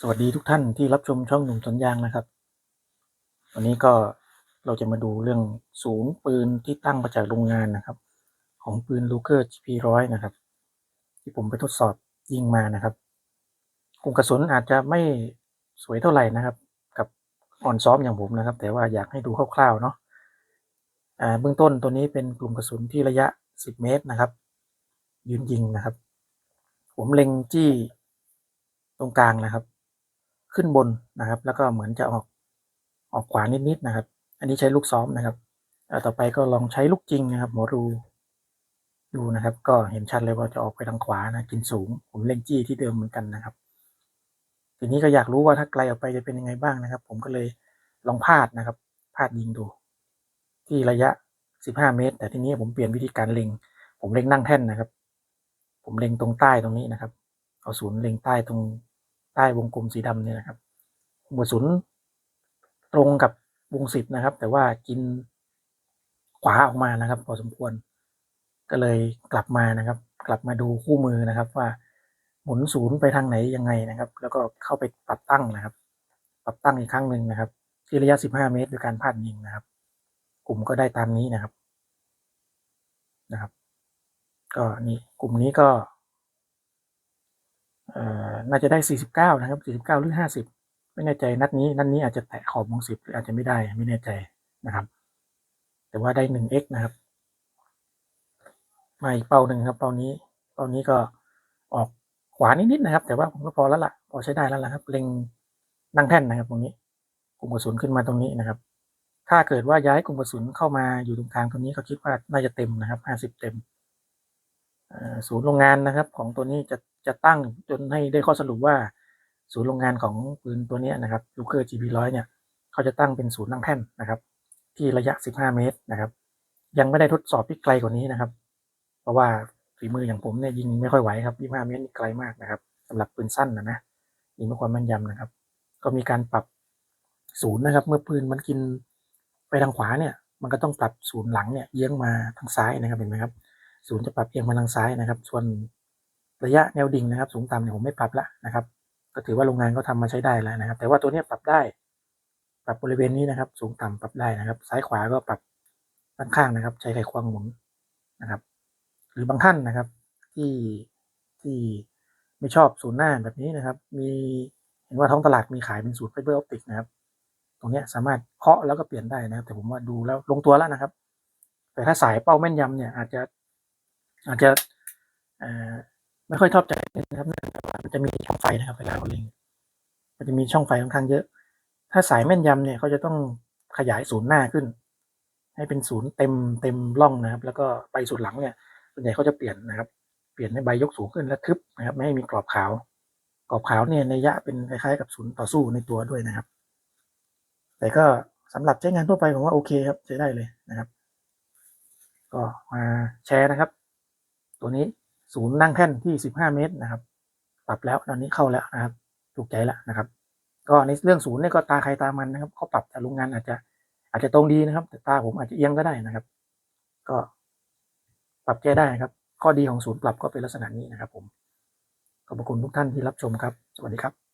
สวัสดีทุกท่านที่รับชมช่องหนุ่มสวนยางนะครับ วันนี้ก็เราจะมาดูเรื่องศูนย์ปืนที่ตั้งมาจากโรงงานนะครับ ของปืนลูเกอร์ GP ร้อยนะครับ ที่ผมไปทดสอบยิงมานะครับกลุ่มกระสุนอาจจะไม่สวยเท่าไหร่นะครับ กับอ่อนซ้อมอย่างผมนะครับ แต่ว่าอยากให้ดูคร่าวๆเนาะอ่าเบื้องต้นตัวนี้เป็นกลุ่มกระสุนที่ระยะ 10 เมตรนะครับ ยืนยิงนะครับ ผมเล็งจี้ตรงกลางนะครับ ขึ้นบนนะครับ แล้วก็เหมือนจะออกออกขวานิดๆนะครับ อันนี้ใช้ลูกซ้อมนะครับต่อไปก็ลองใช้ลูกจริงนะครับหมอรูดูนะครับ ก็เห็นชัดเลยว่าจะออกไปทางขวานะกินสูง ผมเล็งจี้ที่เดิมเหมือนกันนะครับ ทีนี้ก็อยากรู้ว่าถ้าไกลออกไปจะเป็นยังไงบ้างนะครับ ผมก็เลยลองพาดนะครับพาดยิงดู ที่ระยะ 15 เมตร แต่ทีนี้ผมเปลี่ยนวิธีการเล็ง ผมเล็งนั่งแท่นนะครับ ผมเล็งตรงใต้ตรงนี้นะครับ เอาศูนย์เล็งใต้ตรง ใต้วงกลมสีดำเนี่ยนะครับหัวศูนย์ตรงกับวงสิบนะครับ แต่ว่ากินขวาออกมานะครับ พอสมควร ก็เลยกลับมานะครับ กลับมาดูคู่มือนะครับว่าหมุนศูนย์ไปทางไหนยังไงนะครับ แล้วก็เข้าไปปรับตั้งนะครับ ปรับตั้งอีกครั้งหนึ่งนะครับ ที่ระยะ 15 เมตรโดยการพาดยิงนะครับ กลุ่มก็ได้ตามนี้นะครับนะครับ ก็นี่กลุ่มนี้ก็เอ่อ น่าจะได้ 49 นะครับ 49 หรือ 50 ไม่แน่ใจนัดนี้ นัดนี้อาจจะแตะขอบวง10หรืออาจจะไม่ได้ไม่แน่ใจนะครับ แต่ว่าได้ 1x นะครับ มาอีกเป้าหนึ่งครับเป้านี้เป้านี้ก็ออกขวานิดๆนะครับ แต่ว่าผมก็พอแล้วล่ะพอใช้ได้แล้วล่ะครับ เล็งนั่งแท่นนะครับตรงนี้กลุ่มกระสุนขึ้นมาตรงนี้นะครับ ถ้าเกิดว่าย้ายกลุ่มกระสุนเข้ามาอยู่ตรงกลางตรงนี้ก็คิดว่าน่าจะเต็มนะครับ 50 เต็มศูนย์โรงงานนะครับ ของตัวนี้จะ จะตั้งจนให้ได้ข้อสรุปว่า ศูนย์โรงงานของปืนตัวนี้นะครับลูเกอร์ GB ร้อยเนี่ยเขาจะตั้งเป็นศูนย์นั่งแท่นนะครับ ที่ระยะ 15 เมตรนะครับ ยังไม่ได้ทดสอบที่ไกลกว่านี้นะครับ เพราะว่าฝีมืออย่างผมเนี่ยยิงไม่ค่อยไหวครับ25เมตรนี่ไกลมากนะครับสำหรับปืนสั้นนะนะยิงไม่ความแม่นยำนะครับ ก็มีการปรับศูนย์นะครับ เมื่อปืนมันกินไปทางขวาเนี่ย มันก็ต้องปรับศูนย์หลังเนี่ยเยื้องมาทางซ้ายนะครับเห็นไหมครับศูนย์จะปรับเอียงมาทางซ้ายนะครับ ส่วน ระยะแนวดิ่งนะครับ สูงต่ำเนี่ยผมไม่ปรับละนะครับ ก็ถือว่าโรงงานเขาทำมาใช้ได้แล้วนะครับ แต่ว่าตัวนี้ปรับได้ ปรับบริเวณนี้นะครับ สูงต่ำปรับได้นะครับ ซ้ายขวาก็ปรับด้านข้างนะครับ ใช้ไขควงหมุนนะครับ หรือบางท่านนะครับ ที่ที่ไม่ชอบศูนย์หน้าแบบนี้นะครับ มีเห็นว่าท้องตลาดมีขายเป็นสูตรไฟเบอร์ออปติกนะครับ ตรงเนี้ยสามารถเคาะแล้วก็เปลี่ยนได้นะครับ แต่ผมว่าดูแล้วลงตัวแล้วนะครับ แต่ถ้าสายเป้าแม่นยำเนี่ยอาจจะอาจจะเอ่อ ไม่ค่อยชอบใจนะครับเนื่องจากว่ามันจะมีช่องไฟนะครับเวลาเราเล็งมันจะมีช่องไฟค่อนข้างเยอะ ถ้าสายแม่นยำเนี่ยเขาจะต้องขยายศูนย์หน้าขึ้น ให้เป็นศูนย์เต็มเต็มร่องนะครับ แล้วก็ไปสุดหลังเนี่ยส่วนใหญ่เขาจะเปลี่ยนนะครับ เปลี่ยนให้ใบยกสูงขึ้นและทึบนะครับ ไม่ให้มีกรอบขาว กรอบขาวเนี่ยในยะเป็นคล้ายๆกับศูนย์ต่อสู้ในตัวด้วยนะครับ แต่ก็สำหรับใช้งานทั่วไปผมว่าโอเคครับใช้ได้เลยนะครับ ก็มาแชร์นะครับ ตัวนี้ ศูนย์นั่งแท่นที่ 15 เมตรนะครับ ปรับแล้วตอนนี้เข้าแล้วนะครับ ถูกใจแล้วนะครับ ก็ในเรื่องศูนย์เนี่ยก็ตาใครตามันนะครับเขาปรับแต่ลุงงานอาจจะอาจจะตรงดีนะครับ แต่ตาผมอาจจะเอียงก็ได้นะครับ ก็ปรับแก้ได้นะครับ ข้อดีของศูนย์ปรับก็เป็นลักษณะนี้นะครับ ผมขอบคุณทุกท่านที่รับชมครับ สวัสดีครับ